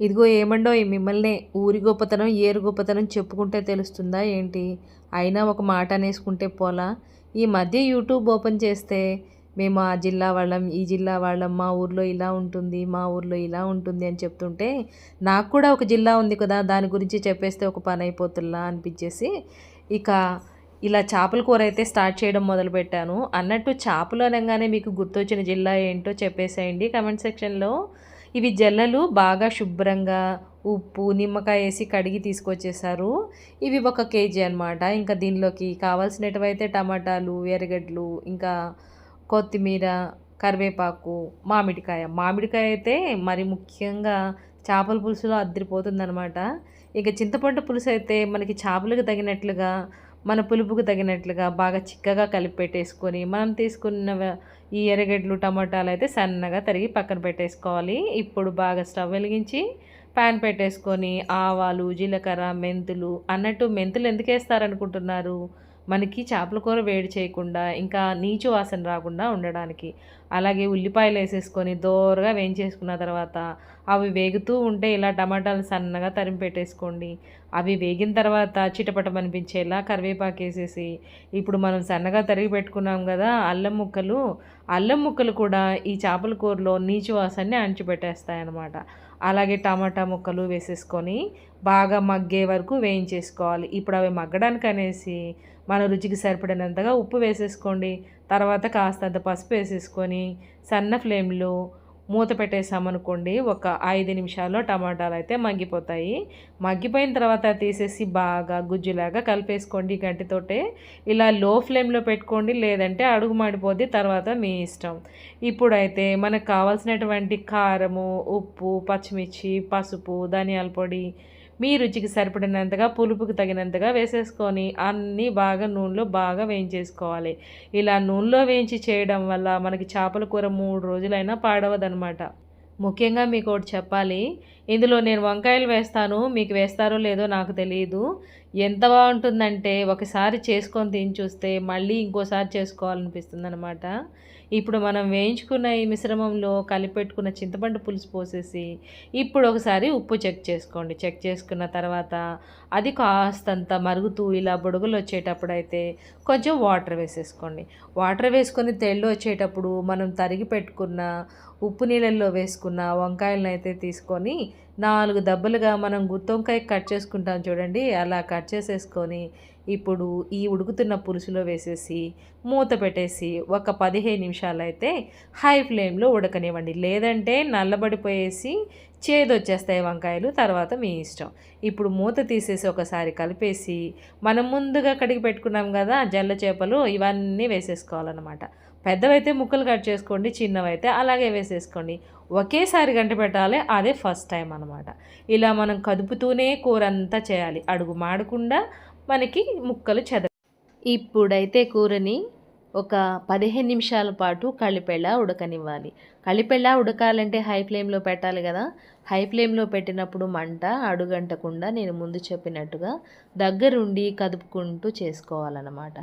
ఇదిగో ఏమండో మిమ్మల్ని ఊరి గొప్పతనం ఏరు గొప్పతనం చెప్పుకుంటే తెలుస్తుందా ఏంటి? అయినా ఒక మాట అనేసుకుంటే పోలా? ఈ మధ్య యూట్యూబ్ ఓపెన్ చేస్తే మేము ఆ జిల్లా వాళ్ళం ఈ జిల్లా వాళ్ళం మా ఊర్లో ఇలా ఉంటుంది మా ఊర్లో ఇలా ఉంటుంది అని చెప్తుంటే నాకు కూడా ఒక జిల్లా ఉంది కదా దాని గురించి చెప్పేస్తే ఒక పని అయిపోతుందా అనిపించేసి ఇక ఇలా చేపల కూర అయితే స్టార్ట్ చేయడం మొదలుపెట్టాను అన్నట్టు చేపలు అనగానే మీకు గుర్తొచ్చిన జిల్లా ఏంటో చెప్పేసేయండి కమెంట్ సెక్షన్లో. ఇవి జల్లలు బాగా శుభ్రంగా ఉప్పు నిమ్మకాయ వేసి కడిగి తీసుకొచ్చేసారు. ఇవి ఒక కేజీ అనమాట ఇంకా దీనిలోకి కావాల్సినటువైతే టమాటాలు ఎర్రగడ్డలు ఇంకా కొత్తిమీర కరివేపాకు మామిడికాయ. మామిడికాయ అయితే మరి ముఖ్యంగా చేపల పులుసులో అద్దరిపోతుందనమాట ఇక చింతపండు పులుసు అయితే మనకి చేపలకు తగినట్లుగా మన పులుపుకు తగినట్లుగా బాగా చిక్కగా కలిపి పెట్టేసుకొని మనం తీసుకున్న ఈ ఎర్రగడ్డలు టమాటాలు అయితే సన్నగా తరిగి పక్కన పెట్టేసుకోవాలి. ఇప్పుడు బాగా స్టవ్ వెలిగించి ప్యాన్ పెట్టేసుకొని ఆవాలు జీలకర్ర మెంతులు అన్నట్టు మెంతులు ఎందుకు వేస్తారనుకుంటున్నారు? మనకి చేపల కూర వేడి చేయకుండా ఇంకా నీచు వాసన రాకుండా ఉండడానికి. అలాగే ఉల్లిపాయలు వేసేసుకొని దోరగా వేయించేసుకున్న తర్వాత అవి వేగుతూ ఉంటే ఇలా టమాటాలు సన్నగా తరిమి పెట్టేసుకోండి. అవి వేగిన తర్వాత చిటపటం అనిపించేలా కరివేపాకు వేసేసి ఇప్పుడు మనం సన్నగా తరిగి పెట్టుకున్నాం కదా అల్లం ముక్కలు అల్లం ముక్కలు కూడా ఈ చేపల కూరలో నీచు వాసనని అణిచిపెట్టేస్తాయి అన్నమాట అలాగే టమాటా ముక్కలు వేసేసుకొని బాగా మగ్గే వరకు వేయించేసుకోవాలి. ఇప్పుడు అవి మగ్గడానికి అనేసి మన రుచికి సరిపడినంతగా ఉప్పు వేసేసుకోండి. తర్వాత కాస్తంత పసుపు వేసేసుకొని సన్న ఫ్లేమ్లో మూత పెట్టేసామనుకోండి ఒక ఐదు నిమిషాల్లో టమాటాలు అయితే మగ్గిపోతాయి. మగ్గిపోయిన తర్వాత తీసేసి బాగా గుజ్జులాగా కలిపేసుకోండి గంటితోటే. ఇలా లో ఫ్లేమ్లో పెట్టుకోండి లేదంటే అడుగు మాడిపోద్ది తర్వాత మీ ఇష్టం. ఇప్పుడైతే మనకు కావాల్సినటువంటి కారము ఉప్పు పచ్చిమిర్చి పసుపు ధనియాల పొడి మీ రుచికి సరిపడినంతగా పులుపుకి తగినంతగా వేసేసుకొని అన్నీ బాగా నూనెలో బాగా వేయించేసుకోవాలి. ఇలా నూనెలో వేయించి చేయడం వల్ల మనకి చేపల కూర మూడు రోజులైనా పాడవదనమాట ముఖ్యంగా మీకు ఒకటి చెప్పాలి. ఇందులో నేను వంకాయలు వేస్తాను. మీకు వేస్తారో లేదో నాకు తెలియదు ఎంత బాగుంటుందంటే ఒకసారి చేసుకొని తిని చూస్తే మళ్ళీ ఇంకోసారి చేసుకోవాలనిపిస్తుంది అనమాట ఇప్పుడు మనం వేయించుకున్న ఈ మిశ్రమంలో కలిపెట్టుకున్న చింతపండు పులుసు పోసేసి ఇప్పుడు ఒకసారి ఉప్పు చెక్ చేసుకోండి. చెక్ చేసుకున్న తర్వాత అది కాస్తంత మరుగుతూ ఇలా బుడుగులు వచ్చేటప్పుడు అయితే కొంచెం వాటర్ వేసేసుకోండి. వాటర్ వేసుకొని తెళ్ళు వచ్చేటప్పుడు మనం తరిగి పెట్టుకున్న ఉప్పు నీళ్ళల్లో వేసుకున్న వంకాయలను అయితే తీసుకొని నాలుగు దెబ్బలుగా మనం గుత్తొంకాయ కట్ చేసుకుంటాం చూడండి. అలా కట్ చేసేసుకొని ఇప్పుడు ఈ ఉడుకుతున్న పులుసులో వేసేసి మూత పెట్టేసి ఒక పదిహేను నిమిషాలు అయితే హై ఫ్లేమ్లో ఉడకనివ్వండి. లేదంటే నల్లబడిపోయేసి చేదొచ్చేస్తాయి వంకాయలు తర్వాత మీ ఇష్టం. ఇప్పుడు మూత తీసేసి ఒకసారి కలిపేసి మనం ముందుగా కడిగి పెట్టుకున్నాం కదా జల్ల చేపలు ఇవన్నీ వేసేసుకోవాలన్నమాట. పెద్దవైతే ముక్కలు కట్ చేసుకోండి చిన్నవైతే అలాగే వేసేసుకోండి. ఒకేసారి గంట పెట్టాలి అదే ఫస్ట్ టైం అనమాట ఇలా మనం కదుపుతూనే కూర అంతా చేయాలి. అడుగు మాడకుండా మనకి ముక్కలు చెద ఇప్పుడైతే కూరని ఒక పదిహేను నిమిషాల పాటు కళ్ళిపెళ్ళ ఉడకనివ్వాలి. కళ్ళిపెళ్ళ ఉడకాలంటే హై ఫ్లేమ్లో పెట్టాలి కదా. హై ఫ్లేమ్లో పెట్టినప్పుడు మంట అడుగంటకుండా నేను ముందు చెప్పినట్టుగా దగ్గరుండి కదుపుకుంటూ చేసుకోవాలన్నమాట.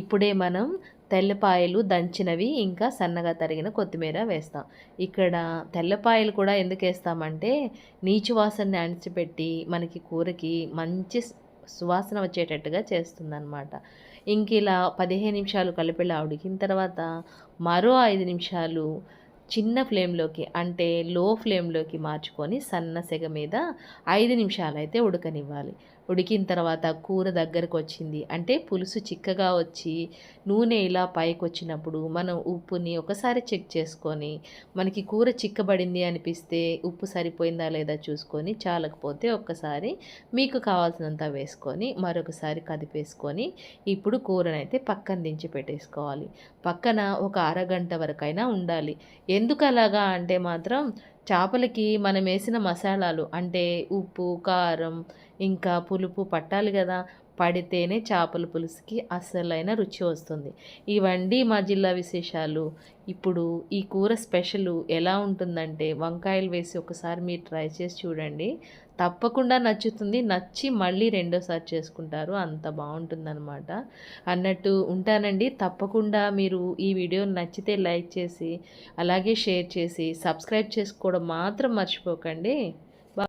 ఇప్పుడే మనం తెల్లపాయలు దంచినవి ఇంకా సన్నగా తరిగిన కొత్తిమీర వేస్తాం. ఇక్కడ తెల్లపాయలు కూడా ఎందుకు వేస్తామంటే నీచు వాసనని అణిచిపెట్టి మనకి కూరకి మంచి సువాసన వచ్చేటట్టుగా చేస్తుందన్నమాట. ఇంక ఇలా పదిహేను నిమిషాలు కలిపిలా ఉడికిన తర్వాత మరో ఐదు నిమిషాలు చిన్న ఫ్లేమ్లోకి అంటే లో ఫ్లేమ్లోకి మార్చుకొని సన్న సెగ మీద ఐదు నిమిషాలు అయితే ఉడకనివ్వాలి. ఉడికిన తర్వాత కూర దగ్గరకు వచ్చింది అంటే పులుసు చిక్కగా వచ్చి నూనె ఇలా పైకి వచ్చినప్పుడు మనం ఉప్పుని ఒకసారి చెక్ చేసుకొని మనకి కూర చిక్కబడింది అనిపిస్తే ఉప్పు సరిపోయిందా లేదా చూసుకొని చాలకపోతే ఒక్కసారి మీకు కావాల్సినంత వేసుకొని మరొకసారి కదిపేసుకొని ఇప్పుడు కూరనైతే పక్కన దించి పెట్టేసుకోవాలి. పక్కన ఒక అరగంట వరకైనా ఉండాలి. ఎందుకు అలాగా అంటే మాత్రం చేపలకి మనం వేసిన మసాలాలు అంటే ఉప్పు కారం ఇంకా పులుపు పట్టాలి కదా. పడితేనే చేపల పులుసుకి అసలైన రుచి వస్తుంది. ఇవండి మా జిల్లా విశేషాలు. ఇప్పుడు ఈ కూర స్పెషల్ ఎలా ఉంటుందంటే వంకాయలు వేసి ఒకసారి మీరు ట్రై చేసి చూడండి. తప్పకుండా నచ్చుతుంది. నచ్చి మళ్ళీ రెండోసారి చేసుకుంటారు. అంత బాగుంటుందన్నమాట. అన్నట్టు ఉంటానండి. తప్పకుండా మీరు ఈ వీడియో నచ్చితే లైక్ చేసి అలాగే షేర్ చేసి సబ్స్క్రైబ్ చేసుకోవడం మాత్రం మర్చిపోకండి.